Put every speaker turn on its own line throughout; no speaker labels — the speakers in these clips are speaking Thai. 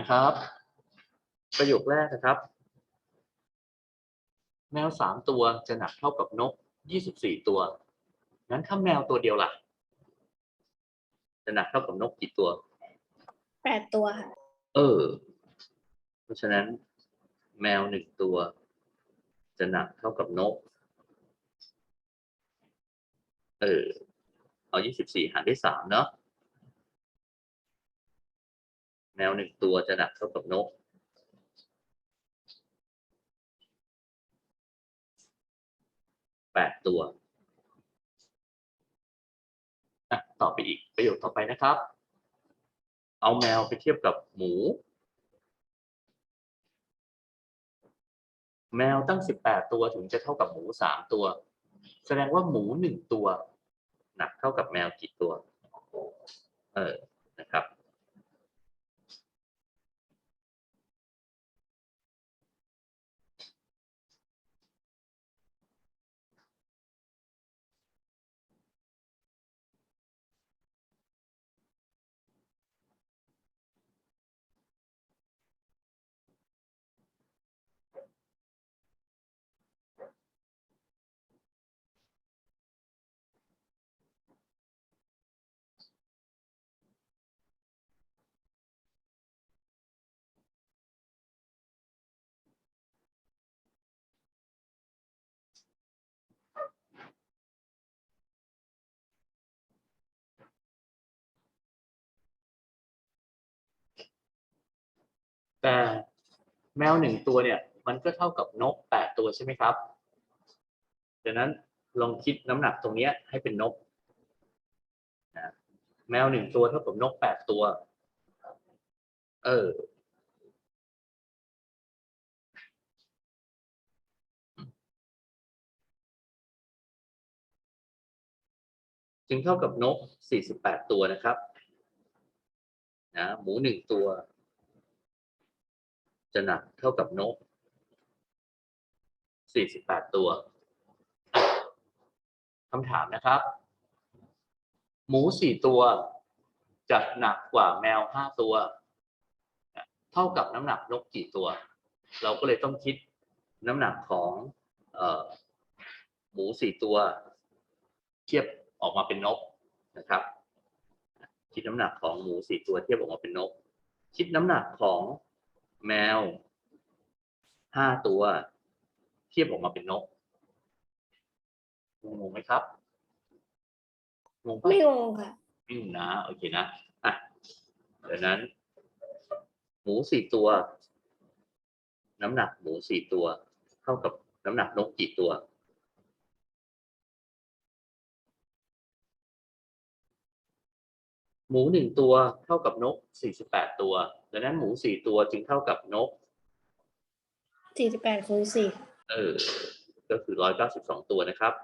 นะครับ ประโยคแรกนะครับ แมวสามตัวจะหนักเท่ากับนกยี่สิบสี่ตัว งั้นถ้าแมวตัวเดียวล่ะ จะหนักเท่ากับนกกี่ตัว
แปดตัวค่ะ
เออ เพราะฉะนั้น แมวหนึ่งตัว จะหนักเท่ากับนก เออ เอายี่สิบสี่หารด้วยสามเนาะ แมวหนึ่งตัวจะหนักเท่ากับนก แปดตัวอะต่อไปอีกประโยคต่อไปนะครับ เอาแมวไปเทียบกับหมู แมวตั้งสิบแปดตัวถึงจะเท่ากับหมูสามตัว แสดงว่าหมูหนึ่งตัว หนักเท่ากับแมวกี่ตัว เออ แต่แมวหนึ่งตัวเนี่ย มันก็เท่ากับนกแปดตัวใช่ไหมครับดังนั้นลองคิดน้ำหนักตรงเนี้ยให้เป็นนกนะแมวหนึ่งตัวเท่ากับนกแปดตัว เออ จึงเท่ากับนกสี่สิบแปดตัวนะครับ นะ หมูหนึ่งตัว จะหนักเท่ากับนก 48 ตัวคำถามนะครับ หมู 4 ตัว จะหนักกว่าแมว 5 ตัว เท่ากับน้ำหนักนกกี่ตัว เราก็เลยต้องคิดน้ำหนักของออหมู4ตัว เทียบออกมาเป็นนกนะครับ คิดน้ำหนักของหมู4ตัวเทียบออกมาเป็นนก คิดน้ำหนักของ แมวห้าตัว เทียบออกมาเป็นนกงงไหมครับงงปะ
ไม่งงค่ะ
อืมนะโอเคนะอะดังนั้น หมูสี่ตัว น้ำหนักหมูสี่ตัว เท่ากับน้ำหนักนกกี่ตัว หมูหนึ่งตัวเท่ากับนกสี่สิบแปดตัว ดังนั้นหมูสี่ตัวจึงเท่ากับนก
สี่สิบแปดคูณสี่
เออ ก็คือร้อยเก้าสิบสองตัวนะครับ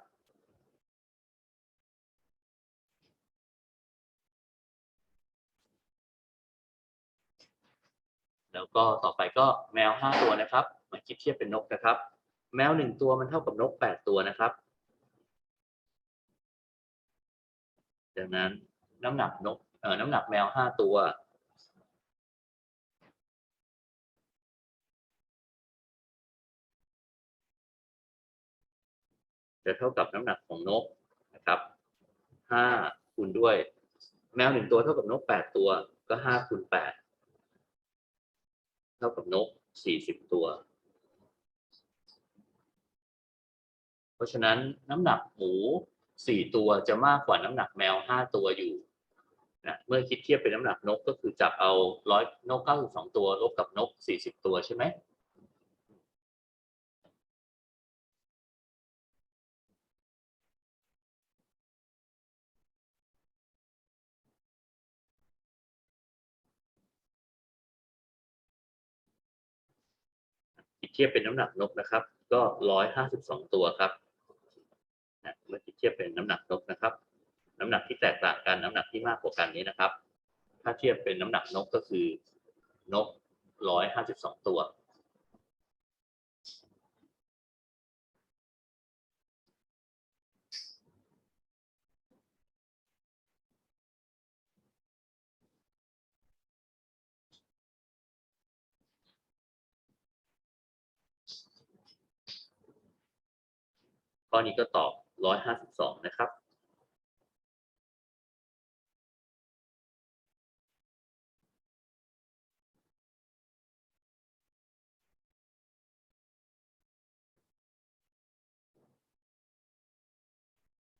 แล้วก็ต่อไปก็แมวห้าตัวนะครับ มาคิดเทียบเป็นนกนะครับ แมวหนึ่งตัวมันเท่ากับนกแปดตัวนะครับ ดังนั้นน้ำหนักนกเอ่อ น้ำหนักแมวห้าตัวจะเท่ากับน้ำหนักของนกนะครับห้าคูณด้วย แมวหนึ่งตัวเท่ากับนกแปดตัวก็ห้าคูณแปดเท่ากับนกสี่สิบตัว เพราะฉะนั้นน้ำหนักหมูสี่ตัวจะมากกว่าน้ำหนักแมวห้าตัวอยู่ นะเมื่อคิดเทียบเป็นน้ำหนักนกก็คือจับเอาร้อยนกเก้าสิบสองตัวลบกับนกสี่สิบตัวใช่ไหมคิดเทียบเป็นน้ำหนักนกนะครับ ก็ร้อยห้าสิบสองตัวครับเมื่อคิดเทียบเป็นน้ำหนักนกนะครับ น้ำหนักที่แตกต่างกันน้ำหนักที่มากกว่ากันนี้นะครับ ถ้าเทียบเป็นน้ำหนักนกก็คือนกร้อยห้าสิบสองตัว ข้อนี้ก็ตอบร้อยห้าสิบสองนะครับ